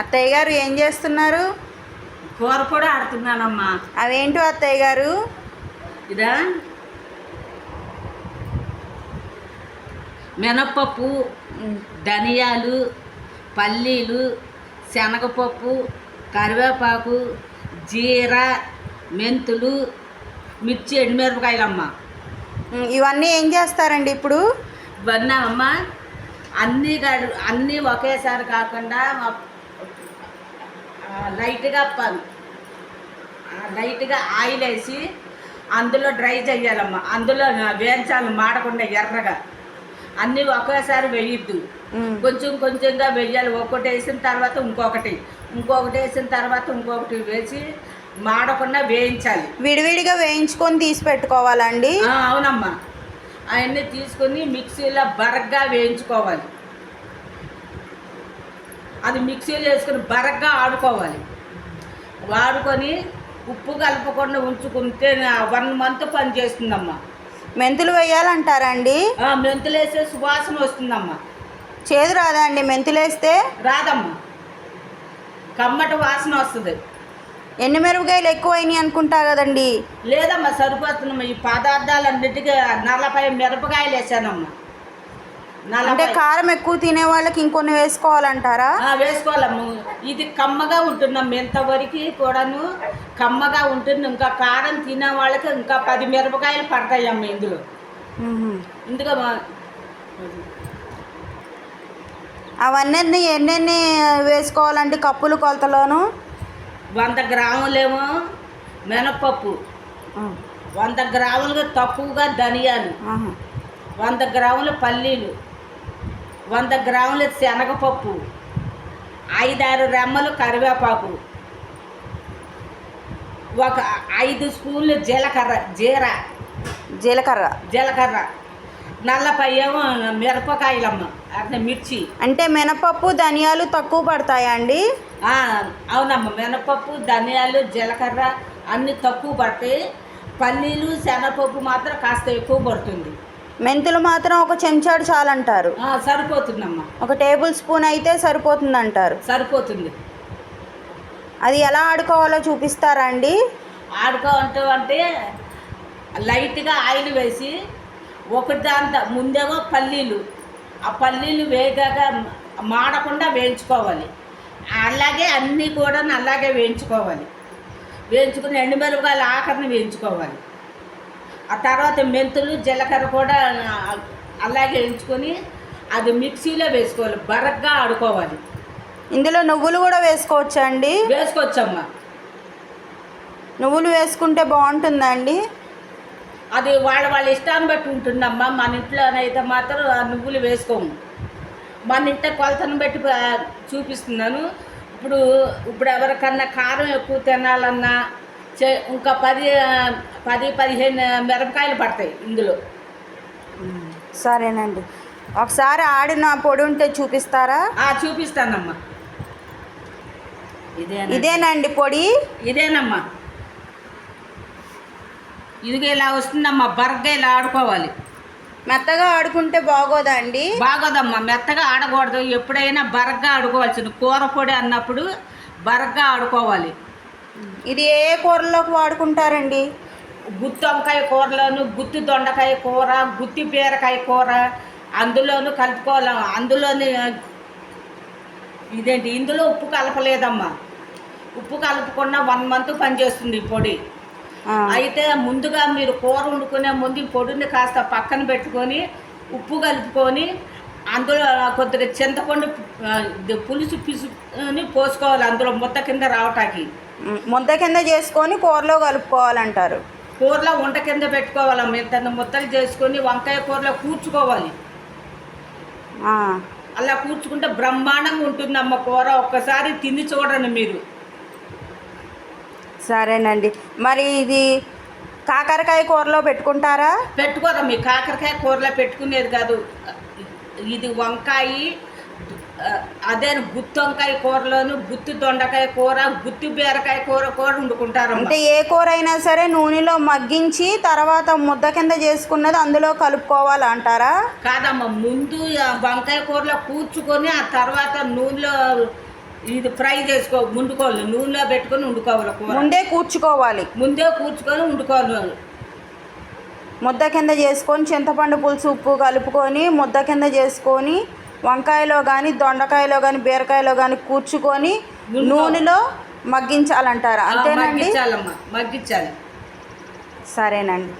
అత్తయ్య గారు ఏం చేస్తున్నారు? కూర కూడా ఆడుతున్నానమ్మా. అవేంటో అత్తయ్య గారు? ఇదా? మినప్పప్పు ధనియాలు పల్లీలు శనగపప్పు కరివేపాకు జీర మెంతులు మిర్చి ఎండుమిరపకాయలమ్మ. ఇవన్నీ ఏం చేస్తారండి ఇప్పుడు? ఇవన్నీ అమ్మ అన్నీ అన్నీ ఒకేసారి కాకుండా లైట్గా లైట్గా ఆయిల్ వేసి అందులో డ్రై చేయాలమ్మ. అందులో వేయించాలి మాడకుండా ఎర్రగా. అన్నీ ఒకేసారి వేయద్దు. కొంచెం కొంచెంగా వేయాలి. ఒక్కటి వేసిన తర్వాత ఇంకొకటి. ఇంకొకటి వేసిన తర్వాత ఇంకొకటి వేసి మాడకుండా వేయించాలి. విడివిడిగా వేయించుకొని తీసి పెట్టుకోవాలండి అవునమ్మా. అవన్నీ తీసుకొని మిక్సీలో బరగ్గా వేయించుకోవాలి. అది మిక్సీలో వేసుకొని బరగ్గా ఆడుకోవాలి. వాడుకొని ఉప్పు కలపకుండా ఉంచుకుంటే వన్ మంత్ పని చేస్తుందమ్మా. మెంతులు వేయాలంటారండి మెంతులు వేసే సువాసన వస్తుందమ్మా. చేదు రాదా అండి మెంతులు వేస్తే? రాదమ్మా. కమ్మటి వాసన వస్తుంది. ఎన్ని మిరపకాయలు ఎక్కువైనాయి అనుకుంటా కదండి? లేదమ్మా సరిపోతుందమ్మా. ఈ పదార్థాలన్నిటికీ నలభై మిరపకాయలు వేసానమ్మా. అంటే కారం ఎక్కువ తినే వాళ్ళకి ఇంకొన్ని వేసుకోవాలంటారా? వేసుకోవాలమ్మ. ఇది కమ్మగా ఉంటున్నాం ఎంతవరకు కూడాను. కమ్మగా ఉంటుంది. ఇంకా కారం తినే వాళ్ళకి ఇంకా పది మిరపకాయలు పడతాయమ్మ ఇందులో. ఇందులో అవన్నీ ఎన్నెన్ని వేసుకోవాలండి కప్పులు కొలతలోను? వంద గ్రాములేమో మినపప్పు. ఉమ్, వంద గ్రాములుగా తక్కువగా ధనియాలు. వంద గ్రాముల పల్లీలు. వంద గ్రాముల శనగపప్పు ఐదారు రెమ్మలు కరివేపాకు ఒక ఐదు స్పూన్లు జీలకర్ర జీర జీలకర్ర. జీలకర్ర నల్లపై ఏమో మిరపకాయలమ్మ అంటే మిర్చి. అంటే మినపప్పు ధనియాలు తక్కువ పడతాయా అండి? అవునమ్మ మినపప్పు ధనియాలు జీలకర్ర అన్నీ తక్కువ పడతాయి. పల్లీలు శనగపప్పు మాత్రం కాస్త ఎక్కువ పడుతుంది. మెంతులు మాత్రం ఒక చెంచాడు చాలంటారు. సరిపోతుందమ్మా. ఒక టేబుల్ స్పూన్ అయితే సరిపోతుంది అంటారు సరిపోతుంది. అది ఎలా ఆడుకోవాలో చూపిస్తారా అండి? ఆడుకోవంటూ అంటే లైట్గా ఆయిల్ వేసి ఒకటి దాంతో ముందేమో పల్లీలు. ఆ పల్లీలు వేగాక మాడకుండా వేయించుకోవాలి. అలాగే అన్నీ కూడా అలాగే వేయించుకోవాలి. వేయించుకుని ఎండుమిరపకాయలు ఆఖరిని వేయించుకోవాలి. ఆ తర్వాత మెంతులు జీలకర్ర కూడా అలాగే వేయించుకొని అది మిక్సీలో వేసుకోవాలి బరగ్గా ఆడుకోవాలి. ఇందులో నువ్వులు కూడా వేసుకోవచ్చా అండి? వేసుకోవచ్చమ్మా. నువ్వులు వేసుకుంటే బాగుంటుందా అండి? అది వాళ్ళ వాళ్ళ ఇష్టాన్ని బట్టి ఉంటుందమ్మా. మన ఇంట్లోనైతే మాత్రం ఆ నువ్వులు వేసుకోము. మన ఇంట్లో కొలతను బట్టి చూపిస్తున్నాను. ఇప్పుడు ఇప్పుడు ఎవరికన్నా కారం ఎక్కువ తినాలన్నా ఇంకా పది పది పదిహేను మిరపకాయలు పడతాయి ఇందులో. సరేనండి. ఒకసారి ఆడిన పొడి ఉంటే చూపిస్తారా? చూపిస్తానమ్మా. ఇదే ఇదేనండి పొడి? ఇదేనమ్మా. ఇదిగో ఇలా వస్తుందమ్మా బర్గా ఇలా ఆడుకోవాలి. మెత్తగా ఆడుకుంటే బాగోదా అండి? బాగోదమ్మా మెత్తగా ఆడకూడదు. ఎప్పుడైనా బరగ్గా ఆడుకోవాల్సింది. కూర పొడి అన్నప్పుడు బరగ్గా ఆడుకోవాలి. ఇది ఏ కూరలోకి వాడుకుంటారండి? గుత్తి వంకాయ కూరలోను గుత్తి దొండకాయ కూర గుత్తి బీరకాయ కూర అందులోను కలుపుకోవాలి అందులోని ఇదేంటి ఇందులో ఉప్పు కలపలేదమ్మా. ఉప్పు కలపకుండా వన్ మంత్ పనిచేస్తుంది ఈ పొడి. అయితే ముందుగా మీరు కూర వండుకునే ముందు ఈ పొడిని కాస్త పక్కన పెట్టుకొని ఉప్పు కలుపుకొని అందులో కొద్దిగా చింతపండు పులుసు పిసుని పోసుకోవాలి. అందులో ముద్ద కింద రావటానికి. ముద్ద కింద చేసుకొని కూరలో కలుపుకోవాలంటారు. కూరలో వంట కింద పెట్టుకోవాలమ్మ. ఇంత ముద్దలు చేసుకొని వంకాయ కూరలో కూర్చుకోవాలి. అలా కూర్చుకుంటే బ్రహ్మాండంగా ఉంటుందమ్మ కూర. ఒక్కసారి తిని చూడండి మీరు. సరేనండి. మరి ఇది కాకరకాయ కూరలో పెట్టుకుంటారా? పెట్టుకోరా మీ కాకరకాయ కూరలో పెట్టుకునేది కాదు. ఇది వంకాయ అదే గుత్తి వంకాయ కూరలోను గుత్తి దొండకాయ కూర గుత్తి బీరకాయ కూర కూడా వండుకుంటారమ్మ. అంటే ఏ కూర అయినా సరే నూనెలో మగ్గించి తర్వాత ముద్ద కింద చేసుకున్నది అందులో కలుపుకోవాలి అంటారా కాదమ్మ ముందు వంకాయ కూరలో కూర్చుకొని ఆ తర్వాత నూనెలో ఇది ఫ్రై చేసుకో వండుకోవాలి. నూనెలో పెట్టుకొని వండుకోవాలి కూర. ముందే కూర్చుకోవాలి. ముందే కూర్చుకొని వండుకోవాలి. ముద్ద కింద చేసుకొని చింతపండు పులుసు ఉప్పు కలుపుకొని ముద్ద కింద చేసుకొని వంకాయలో కానీ దొండకాయలో కానీ బీరకాయలో కానీ కూర్చుకొని నూనెలో. మగ్గించాలంటారా? అంతేనండి? మగ్గించాలి. సరేనండి.